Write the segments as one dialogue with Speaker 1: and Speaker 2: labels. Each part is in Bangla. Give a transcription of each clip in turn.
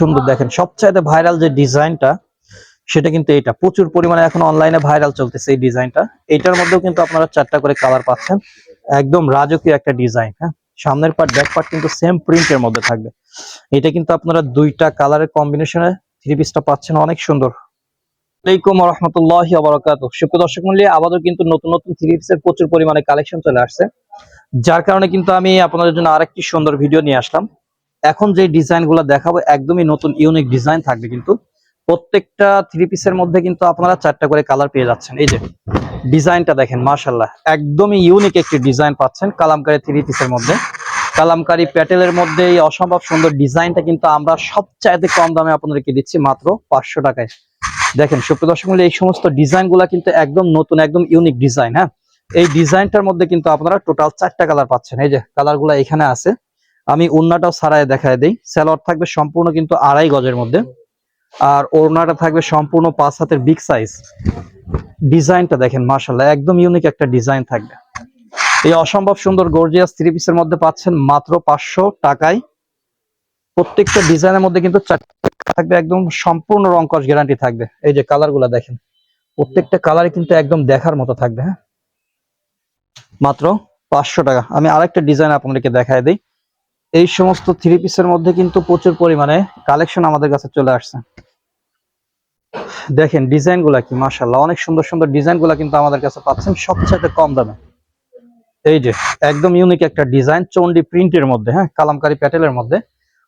Speaker 1: সুন্দর দেখেন। সবচাইতে ভাইরাল যে ডিজাইনটা সেটা কিন্তু এটা। প্রচুর পরিমাণে এখন অনলাইনে ভাইরাল চলতেছে এই ডিজাইনটা। এটার মধ্যেও কিন্তু আপনারা চারটা করে কালার পাচ্ছেন। একদম রাজকীয় একটা ডিজাইন হ্যাঁ? সামনের পার্ট ব্যাক পার্ট কিন্তু সেম প্রিন্টের মধ্যে থাকবে। এটা কিন্তু আপনারা দুইটা কালারের কম্বিনেশনে থ্রি পিসটা পাচ্ছেন। অনেক সুন্দর। আসসালামাইকুম রহমতুল্লাহ আবরকাত সুপ্রিয় দর্শক মূল্যে আবারও কিন্তু নতুন নতুন থ্রি পিসের প্রচুর পরিমাণে কালেকশন চলে আসছে। যার কারণে কিন্তু আমি আপনাদের জন্য আরেকটি সুন্দর ভিডিও নিয়ে আসলাম। এখন যে ডিজাইনগুলো দেখাবো, একদমই নতুন ইউনিক ডিজাইন থাকবে কিন্তু। প্রত্যেকটা থ্রি পিসের মধ্যে কিন্তু আপনারা চারটা করে কালার পেয়ে যাচ্ছেন। এই যে, ডিজাইনটা দেখেন মাশাল্লাহ একদমই ইউনিক একটি ডিজাইন পাচ্ছেন কালামকারী থ্রি পিসের মধ্যে। কালামকারী প্যাটেলের মধ্যে এই অসম্ভব সুন্দর ডিজাইনটা কিন্তু আমরা সবচাইতে কম দামে আপনাদেরকে দিচ্ছি মাত্র পাঁচশো টাকায়। দেখেন, সুপ্রিয় দর্শক এই সমস্ত ডিজাইনগুলা কিন্তু একদম নতুন, একদম ইউনিক ডিজাইন হ্যাঁ? এই ডিজাইনটার মধ্যে কিন্তু আপনারা টোটাল চারটা কালার পাচ্ছেন। এই যে কালারগুলা এখানে আছে। আমি ওড়নাটাও সারায় দেখায় দেই। স্যালোয়ার থাকবে সম্পূর্ণ কিন্তু আড়াই গজের মধ্যে। আর ওড়নাটা থাকবে সম্পূর্ণ পাঁচ হাতের বিগ সাইজ ডিজাইনটা দেখেন মার্শাল্লাহ একদম ইউনিক একটা ডিজাইন থাকবে। এই অসম্ভব সুন্দর গর্জিয়াস থ্রি পিসের মধ্যে পাচ্ছেন মাত্র পাঁচশো টাকায়। প্রত্যেকটা ডিজাইনের মধ্যে কিন্তু থাকবে একদম সম্পূর্ণ রংকশ গ্যারান্টি থাকবে। এই যে কালারগুলা দেখেন, প্রত্যেকটা কালারই কিন্তু একদম দেখার মতো থাকবে হ্যাঁ? মাত্র পাঁচশো টাকা। আমি আরেকটা ডিজাইন আপনাদেরকে দেখায় দিই। এই সমস্ত থ্রি পিসের মধ্যে কিন্তু প্রচুর পরিমাণে কালেকশন আমাদের কাছে চলে আসছে। দেখেন ডিজাইনগুলা কি মাসাল্লাহ অনেক সুন্দর সুন্দর ডিজাইনগুলা কিন্তু আমাদের কাছে পাচ্ছেন সবচেয়ে কম দামে। এই যে, একদম ইউনিক একটা ডিজাইন চন্ডি প্রিন্টের মধ্যে হ্যাঁ কালামকারী প্যাটেলের মধ্যে।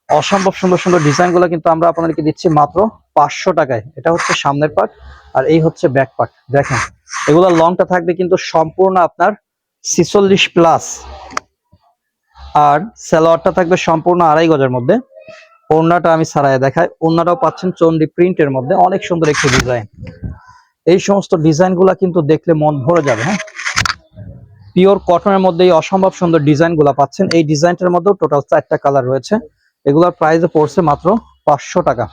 Speaker 1: অসম্ভব সুন্দর সুন্দর ডিজাইনগুলো কিন্তু আমরা আপনাদেরকে দিচ্ছি মাত্র পাঁচশো টাকায়। এটা হচ্ছে সামনের পার্ট আর এই হচ্ছে ব্যাক পার্ট দেখেন, এগুলো লংটা থাকবে কিন্তু সম্পূর্ণ আপনার ছিচল্লিশ প্লাস আর সালোয়ারটা থাকবে সম্পূর্ণ আড়াই গজের মধ্যে। ওড়নাটা আমি সারায় দেখাই। ওড়নাটাও পাচ্ছেন চন্ডি প্রিন্টের মধ্যে। অনেক সুন্দর একটি ডিজাইন। এই সমস্ত ডিজাইনগুলা কিন্তু দেখলে মন ভরে যাবে হ্যাঁ? পিওর কটনের মধ্যে এই অসম্ভব সুন্দর ডিজাইনগুলা পাচ্ছেন। এই ডিজাইনটার মধ্যেও টোটাল চারটা কালার রয়েছে। এগুলোর প্রাইসে পড়ছে মাত্র পাঁচশো টাকা।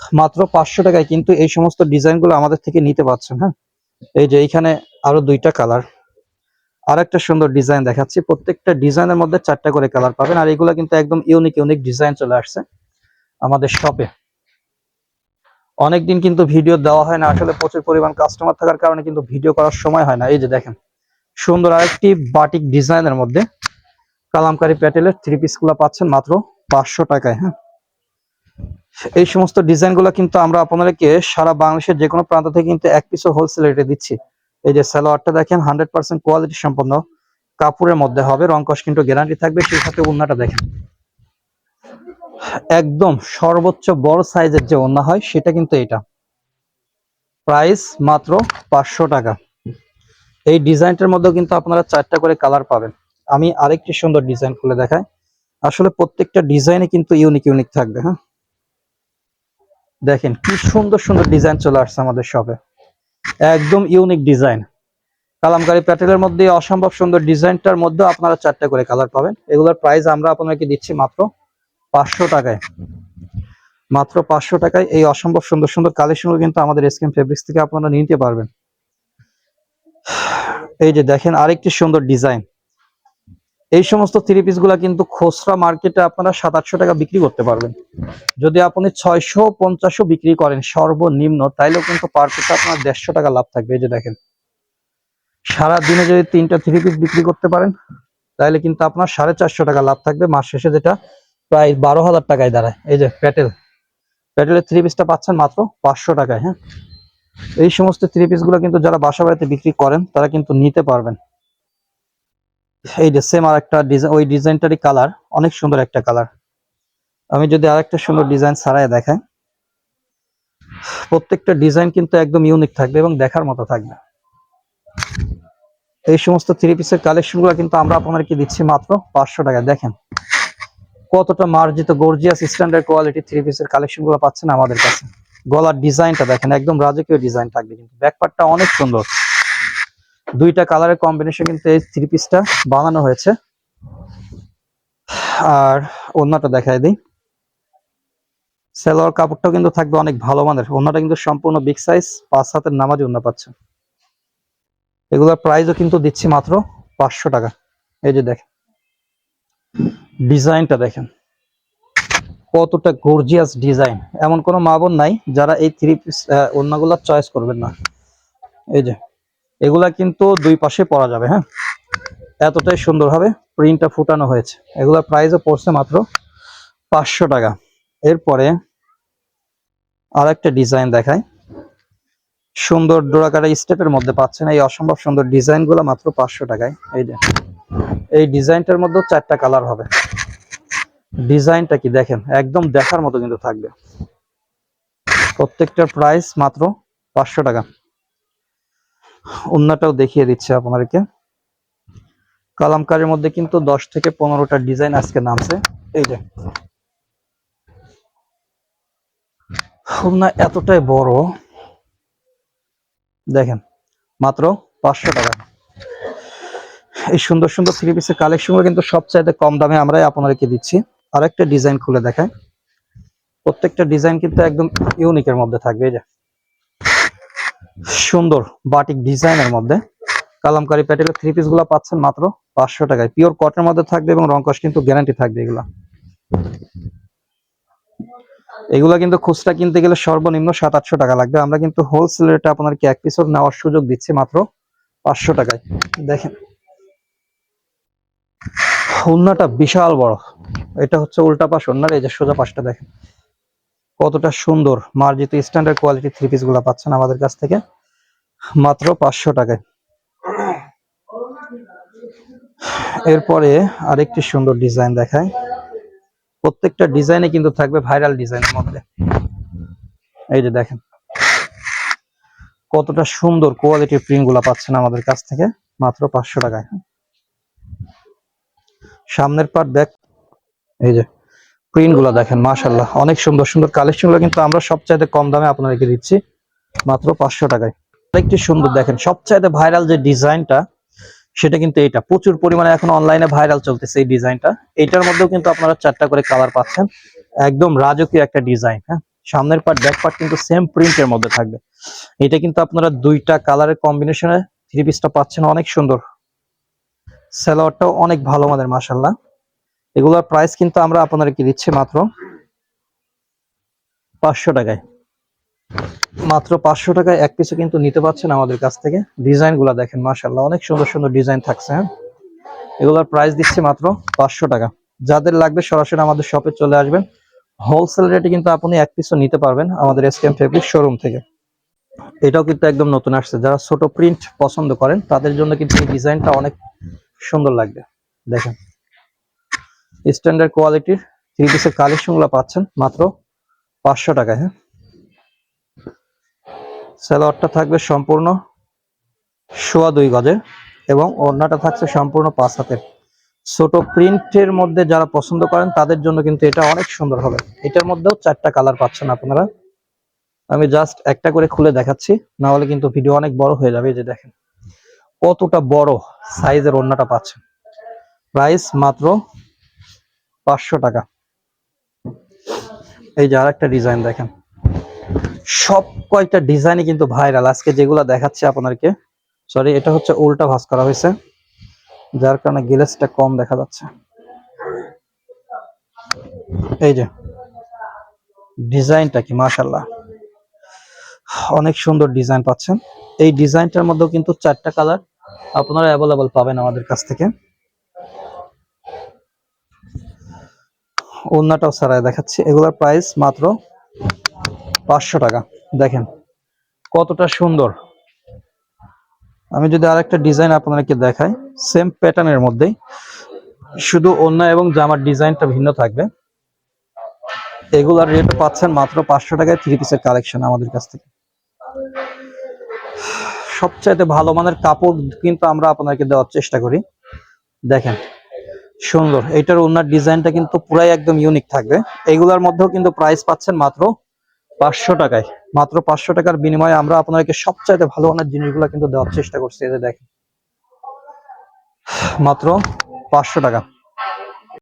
Speaker 1: মাত্র পাঁচশো টাকায় কিন্তু এই সমস্ত ডিজাইনগুলো আমাদের থেকে নিতে পারছেন হ্যাঁ? এই যে এইখানে আরও দুইটা কালার। আর একটা সুন্দর ডিজাইন দেখাচ্ছি। প্রত্যেকটা ডিজাইনের মধ্যে চারটা করে কালার পাবেন। আর এগুলো কিন্তু একদম ইউনিক ইউনিক ডিজাইন চলে আসছে আমাদের শপে অনেকদিন কিন্তু ভিডিও দেওয়া হয় না। আসলে প্রচুর পরিমাণ কাস্টমার থাকার কারণে কিন্তু ভিডিও করার সময় হয় না। এই যে দেখেন, সুন্দর আরেকটি বাটিক ডিজাইনের মধ্যে কালামকারী প্যাটেলের থ্রি পিসগুলা পাচ্ছেন মাত্র পাঁচশো টাকায় হ্যাঁ? এই সমস্ত ডিজাইনগুলা কিন্তু আমরা আপনাদেরকে সারা বাংলাদেশের যে কোনো প্রান্ত থেকে কিন্তু এক পিসও হোলসেল রেটে দিচ্ছি। এই যে সালোয়ারটা দেখেন হান্ড্রেড পার্সেন্ট কোয়ালিটি সম্পন্ন। কাপড়ের মধ্যে হবে রংকশ কিন্তু গ্যারান্টি থাকবে, সেই সাথে ওন্নাটা দেখেন। একদম সর্বোচ্চ বড় সাইজের যে ওন্না হয়, সেটা কিন্তু এটা প্রাইস মাত্র পাঁচশো টাকা। এই ডিজাইনটার মধ্যেও কিন্তু আপনারা চারটা করে কালার পাবেন। আমি আরেকটি সুন্দর ডিজাইন খুলে দেখাই। আসলে প্রত্যেকটা ডিজাইনে কিন্তু ইউনিক ইউনিক থাকবে হ্যাঁ? দেখেন, কি সুন্দর সুন্দর ডিজাইন চলে আসছে আমাদের শপে একদম ইউনিক ডিজাইন কালামকারী প্যাটেলের মধ্যে অসম্ভব সুন্দর ডিজাইনটার মধ্যে আপনারা চারটা করে কালার পাবেন। এগুলোর প্রাইস আমরা আপনাকে দিচ্ছি মাত্র পাঁচশো টাকায়। মাত্র পাঁচশো টাকায় এই অসম্ভব সুন্দর সুন্দর কালেকশনগুলো কিন্তু আমাদের স্কিন ফেব্রিক্স থেকে আপনারা নিতে পারবেন। এই যে দেখেন আরেকটি সুন্দর ডিজাইন এই সমস্ত থ্রি পিসগুলা কিন্তু খুচরা মার্কেটে আপনারা সাত, আটশো টাকা বিক্রি করতে পারবেন। যদি আপনি ছয়শো, পঞ্চাশও বিক্রি করেন সর্বনিম্ন, তাইলেও কিন্তু পার পিস আপনার দেড়শো টাকা লাভ থাকবে। এই যে দেখেন সারা দিনে যদি তিনটা থ্রি পিস বিক্রি করতে পারেন তাহলে কিন্তু আপনার সাড়ে চারশো টাকা লাভ থাকবে। মাস শেষে যেটা প্রায় বারো হাজার টাকায় দাঁড়ায়। এই যে প্যাটেল, প্যাটেলের থ্রি পিসটা পাচ্ছেন মাত্র পাঁচশো টাকায় হ্যাঁ? এই সমস্ত থ্রি পিসগুলো কিন্তু যারা বাসা বাড়িতে বিক্রি করেন, তারা কিন্তু নিতে পারবেন। এই যে সেম আর একটা ডিজাইন ওই ডিজাইনটারই কালার অনেক সুন্দর একটা কালার আমি যদি আরেকটা সুন্দর ডিজাইন ছাড়াই দেখাই, প্রত্যেকটা ডিজাইন কিন্তু একদম ইউনিক থাকবে এবং দেখার মতো থাকবে। এই সমস্ত থ্রি পিসের কালেকশনগুলো কিন্তু আমরা আপনাদেরকে দিচ্ছি মাত্র পাঁচশো টাকা দেখেন, কতটা মার্জিত গর্জিয়াস স্ট্যান্ডার্ড কোয়ালিটি থ্রি পিসের কালেকশনগুলো পাচ্ছেন আমাদের কাছে। গলার ডিজাইনটা দেখেন, একদম রাজকীয় ডিজাইন থাকবে কিন্তু। ব্যাকপার্টটা অনেক সুন্দর। দুইটা কালারের কম্বিনেশন কিন্তু এই থ্রি পিসটা বানানো হয়েছে। আর ওড়নাটা দেখাই দিই। সেলোয়ার কাপড়টাও কিন্তু থাকবে অনেক ভালো মানের। ওড়নাটা কিন্তু সম্পূর্ণ বিগ সাইজ পাঁচ হাতের নামাজি ওড়না পাচ্ছে। এগুলোর প্রাইসও কিন্তু দিচ্ছি মাত্র পাঁচশো টাকা। এই যে দেখেন। ডিজাইনটা দেখেন। কতটা গর্জিয়াস ডিজাইন এমন কোনো মা বোন নাই, যারা এই থ্রি পিস ওড়নাগুলো চয়েস করবেন না। এই যে। এগুলা কিন্তু দুই পাশে পরা যাবে হ্যাঁ? এতটাই সুন্দরভাবে প্রিন্টটা ফুটানো হয়েছে। এগুলোর প্রাইসও পড়ছে মাত্র পাঁচশো টাকা। এরপরে আর একটা ডিজাইন দেখায় সুন্দর ডোরাকাটা স্টেপের মধ্যে পাচ্ছেন। এই অসম্ভব সুন্দর ডিজাইনগুলো মাত্র পাঁচশো টাকায়। এই যে, এই ডিজাইনটার মধ্যেও চারটা কালার হবে। ডিজাইনটা কি দেখেন, একদম দেখার মতো কিন্তু থাকবে। প্রত্যেকটার প্রাইস মাত্র পাঁচশো টাকা। অন্যটাও দেখিয়ে দিচ্ছে আপনাদেরকে। কালামকারের মধ্যে কিন্তু দশ থেকে পনেরোটা ডিজাইন আজকে নামছে। এই যে। খুলনা এতটাই বড়। দেখেন, মাত্র পাঁচশো টাকা। এই সুন্দর সুন্দর থ্রি পিসের কালেকশনগুলো কিন্তু সবচাইতে কম দামে আমরাই আপনাদেরকে দিচ্ছি। আরেকটা ডিজাইন খুলে দেখায় প্রত্যেকটা ডিজাইন কিন্তু একদম ইউনিকের মধ্যে থাকবে, এই যে। সুন্দর বাটিক ডিজাইনের মধ্যে। কালামকারি প্যাটেলের থ্রি পিসগুলা পাচ্ছেন মাত্র পাঁচশো টাকায়। পিওর কটের মধ্যে থাকবে এবং রংকশ কিন্তু গ্যারান্টি থাকবে এগুলা। এগুলা কিন্তু খুচরা কিনতে গেলে সর্বনিম্ন সাত আটশো টাকা লাগবে। আমরা কিন্তু হোলসেল রেটে আপনাদেরকে এক পিসও নেওয়ার সুযোগ দিচ্ছি মাত্র পাঁচশো টাকায়। দেখেন। ওন্নাটা বিশাল বড়। এটা হচ্ছে উল্টা পাশ ওন্নার, এই যে সোজা পাশটা দেখেন। কতটা সুন্দর, মার্জিত স্ট্যান্ডার্ড কোয়ালিটি থ্রি পিসগুলা পাচ্ছেন আমাদের কাছ থেকে। মাত্র পাঁচশো টাকায়। এরপরে আরেকটি সুন্দর ডিজাইন দেখায়। প্রত্যেকটা ডিজাইনে কিন্তু থাকবে ভাইরাল ডিজাইনের মধ্যে। এই যে দেখেন, কতটা সুন্দর কোয়ালিটির প্রিন্টগুলা পাচ্ছেন আমাদের কাছ থেকে, মাত্র পাঁচশো টাকায়। সামনের পার্ট দেখ, এই যে প্রিন্টগুলা দেখেন মাশাল্লাহ অনেক সুন্দর সুন্দর কালেকশনগুলো কিন্তু আমরা সবচাইতে কম দামে আপনাদেরকে দিচ্ছি, মাত্র পাঁচশো টাকায়। আরেকটি সুন্দর দেখেন। সবচাইতে ভাইরাল যে ডিজাইনটা সেটা কিন্তু এটা প্রচুর পরিমাণে এখন অনলাইনে ভাইরাল চলতেছে এই ডিজাইনটা। এটার মধ্যেও কিন্তু আপনারা চারটা করে কালার পাচ্ছেন। একদম রাজকীয় একটা ডিজাইন হ্যাঁ? সামনের পার্ট ব্যাক পার্ট কিন্তু সেম প্রিন্টের মধ্যে থাকবে। এটা কিন্তু আপনারা দুইটা কালারের কম্বিনেশনে থ্রি পিসটা পাচ্ছেন। অনেক সুন্দর। স্যালোয়ারটাও অনেক ভালো আমাদের মাসাল্লাহ এগুলোর প্রাইস কিন্তু আমরা আপনাদেরকে দিচ্ছি মাত্র পাঁচশো টাকায়। মাত্র পাঁচশো টাকায় এক পিসও কিন্তু নিতে পারছেন আমাদের কাছ থেকে। ডিজাইনগুলা দেখেন মাসাল্লাহ অনেক সুন্দর সুন্দর ডিজাইন থাকছে হ্যাঁ? এগুলোর প্রাইস দিচ্ছি মাত্র পাঁচশো টাকা। যাদের লাগবে সরাসরি আমাদের শপে চলে আসবেন। হোলসেল রেটে কিন্তু আপনি এক পিসও নিতে পারবেন আমাদের এসকেএম ফেব্রিক শোরুম থেকে। এটাও কিন্তু একদম নতুন আসছে। যারা ছোট প্রিন্ট পছন্দ করেন, তাদের জন্য কিন্তু এই ডিজাইনটা অনেক সুন্দর লাগবে। দেখেন স্ট্যান্ডার্ড কোয়ালিটির থ্রি পিসের কালেকশনগুলো পাচ্ছেন মাত্র পাঁচশো টাকায় হ্যাঁ? সালোয়ারটা থাকবে সম্পূর্ণ সোয়া দুই গজের এবং ওড়নাটা থাকছে সম্পূর্ণ পাঁচ হাতের। ছোট প্রিন্টের মধ্যে যারা পছন্দ করেন, তাদের জন্য কিন্তু এটা অনেক সুন্দর হবে। এটার মধ্যেও চারটা কালার পাচ্ছেন আপনারা। আমি জাস্ট একটা করে খুলে দেখাচ্ছি না হলে কিন্তু ভিডিও অনেক বড় হয়ে যাবে যে দেখেন। কতটা বড় সাইজের ওড়নাটা পাচ্ছেন। প্রাইস মাত্র পাঁচশো টাকা। এই যে আর একটা ডিজাইন দেখেন। সব কয়েকটা ডিজাইনই কিন্তু ভাইরাল আজকে যেগুলো দেখাচ্ছে আপনাদেরকে সরি এটা হচ্ছে উল্টা ভাঁজ করা হয়েছে, যার কারণে গ্লেসটা কম দেখা যাচ্ছে। এই যে ডিজাইনটা কি মাশাল্লাহ অনেক সুন্দর ডিজাইন পাচ্ছেন। এই ডিজাইনটার মধ্যেও কিন্তু চারটা কালার আপনারা অ্যাভেলেবল পাবেন আমাদের কাছ থেকে। ওন্নাটাও সারায় দেখাচ্ছি। এগুলোর প্রাইস মাত্র পাঁচশো টাকা। দেখেন, কতটা সুন্দর। আমি যদি আর একটা ডিজাইন আপনাদেরকে দেখাই সেম প্যাটার্নের মধ্যেই। শুধু ওন্না এবং জামার ডিজাইনটা ভিন্ন থাকবে। এগুলার রেট পাচ্ছেন মাত্র পাঁচশো টাকায় থ্রি পিসের কালেকশন আমাদের কাছ থেকে। সবচাইতে ভালো মানের কাপড় কিন্তু আমরা আপনাদেরকে দেওয়ার চেষ্টা করি। দেখেন, সুন্দর। এটার ওনার ডিজাইনটা কিন্তু পুরাই একদম ইউনিক থাকবে। এগুলার মধ্যেও কিন্তু প্রাইস পাচ্ছেন মাত্র পাঁচশো টাকায়। মাত্র পাঁচশো টাকার বিনিময়ে আমরা আপনাদেরকে সবচাইতে ভালো মানের জিনিসগুলো কিন্তু দেওয়ার চেষ্টা করছি এতে দেখেন। মাত্র পাঁচশো টাকা।